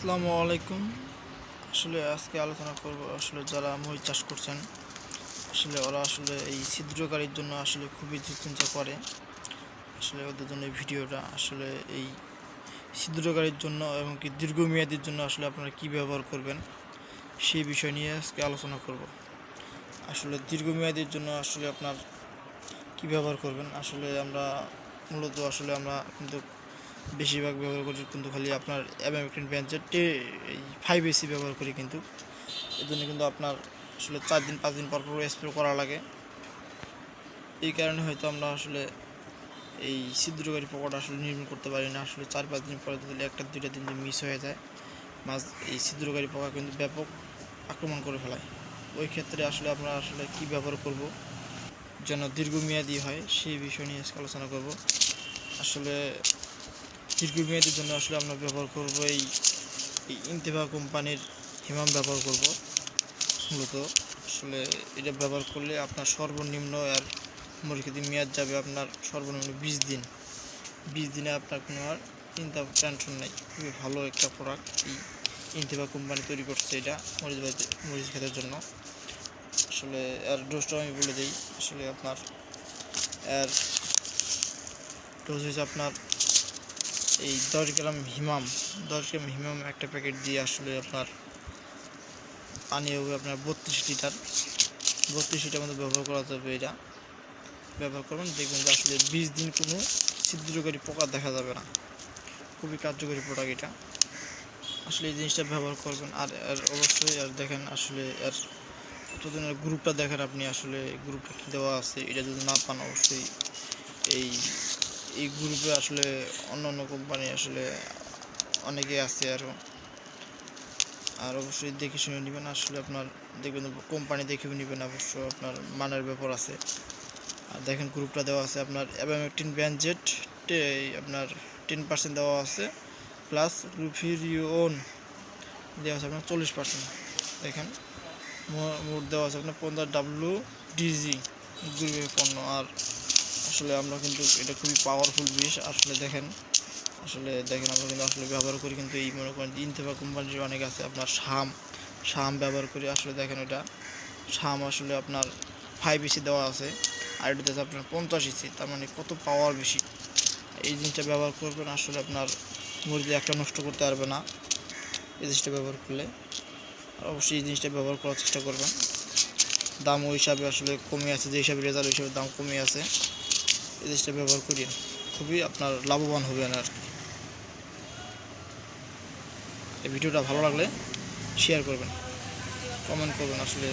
আসসালামু আলাইকুম। আসলে আজকে আলোচনা করব আসলে যারা মহিষ চাষ করছেন, আসলে ওরা আসলে এই ছিদ্রকারীর জন্য আসলে খুবই দুশ্চিন্তা করে। আসলে ওদের জন্য এই ভিডিওটা আসলে এই ছিদ্রকারীর জন্য এবং কি দীর্ঘমেয়াদীর জন্য আসলে আপনারা কী ব্যবহার করবেন সেই বিষয় নিয়ে আজকে আলোচনা করব। আসলে দীর্ঘমেয়াদীর জন্য আসলে আপনার কী ব্যবহার করবেন, আসলে আমরা মূলত আসলে আমরা কিন্তু বেশিরভাগ ব্যবহার করি, কিন্তু খালি আপনার অ্যাবামেকটিন ব্যাঞ্চের টে এই ফাইভ এসি ব্যবহার করি কিন্তু। এর জন্য কিন্তু আপনার আসলে চার দিন, পাঁচ দিন পর পর স্প্রে করা লাগে। এই কারণে হয়তো আমরা আসলে এই ছিদ্রকারী পোকাটা আসলে নির্মূল করতে পারি না। আসলে চার, পাঁচ দিন পরে যদি একটা, দুইটা দিন মিস হয়ে যায় মাছ এই ছিদ্রকারী পোকা কিন্তু ব্যাপক আক্রমণ করে ফেলায়। ওই ক্ষেত্রে আসলে আমরা আসলে কি ব্যবহার করব, যেন দীর্ঘমেয়াদী হয়, সেই বিষয় নিয়ে আজকে আলোচনা করব। আসলে দীর্ঘমেয়াদের জন্য আসলে আমরা ব্যবহার করব এই ইন্তেফা কোম্পানির হিমাম ব্যবহার করব। মূলত আসলে এটা ব্যবহার করলে আপনার সর্বনিম্ন আর মুরগিতে মেয়াদ যাবে আপনার সর্বনিম্ন বিশ দিন। বিশ দিনে আপনার কোনো আর চিন্তা টেনশন নেই। খুবই ভালো একটা প্রোডাক্ট এই ইন্তেফা কোম্পানি তৈরি করছে এটা মরিচ মরিচ খেতের জন্য। আসলে এর ডোজটাও আমি বলে দিই, আসলে আপনার এর ডোজ হচ্ছে আপনার এই দশ গ্রাম হিমাম, দশ গ্রাম হিমাম একটা প্যাকেট দিয়ে আসলে আপনার পানি হবে আপনার বত্রিশ লিটার। বত্রিশ লিটার মতো ব্যবহার করা যাবে এটা। ব্যবহার করবেন, দেখবেন যে আসলে বিশ দিন কোনো ছিদ্রকারী পোকা দেখা যাবে না। খুবই কার্যকরী প্রোডাক্ট এটা। আসলে এই জিনিসটা ব্যবহার করবেন। আর আর অবশ্যই আর দেখেন আসলে এর প্রতিদিনের গ্রুপটা দেখেন আপনি আসলে গ্রুপটা কী দেওয়া আছে, এটা যদি না পান অবশ্যই এই এই গ্রুপে আসলে অন্য অন্য কোম্পানি আসলে অনেকে আছে আরও আর অবশ্যই দেখে শুনে নেবেন, আসলে আপনার দেখবেন কোম্পানি দেখে নেবেন অবশ্য আপনার মানের ব্যাপার আছে। আর দেখেন গ্রুপটা দেওয়া আছে আপনার এবং অ্যাবামেকটিন ব্যানজেট আপনার টেন পার্সেন্ট দেওয়া আছে প্লাস রুফিরিওন দেওয়া আছে আপনার চল্লিশ পার্সেন্ট দেখেন মোট দেওয়া আছে আপনার পনেরো ডাব্লু ডিজি গ্রুপের পণ্য। আর আসলে আমরা কিন্তু এটা খুবই পাওয়ারফুল বিষ। আসলে দেখেন আসলে দেখেন আমরা কিন্তু আসলে ব্যবহার করি কিন্তু এই মনে করেন ইনতেফা কোম্পানির অনেক আছে, আপনার শাম শাম ব্যবহার করি। আসলে দেখেন এটা, শাম আসলে আপনার ফাইভ ইসি দেওয়া আছে, আর এটাতে আছে আপনার পঞ্চাশ ইসি তার মানে কত পাওয়ার বেশি। এই জিনিসটা ব্যবহার করবেন, আসলে আপনার মুরগি একটা নষ্ট করতে পারবে না এই জিনিসটা ব্যবহার করলে। আর অবশ্যই এই জিনিসটা ব্যবহার করার চেষ্টা করবেন। দাম ওই হিসাবে আসলে কমে আছে, যে হিসাবে রেজাল্ট ওই হিসাবে দাম কমে আছে। এই জিনিসটা ব্যবহার করি, খুবই আপনার লাভবান হবেন আর কি। এই ভিডিওটা ভালো লাগলে শেয়ার করবেন কমেন্ট করবেন, আসলে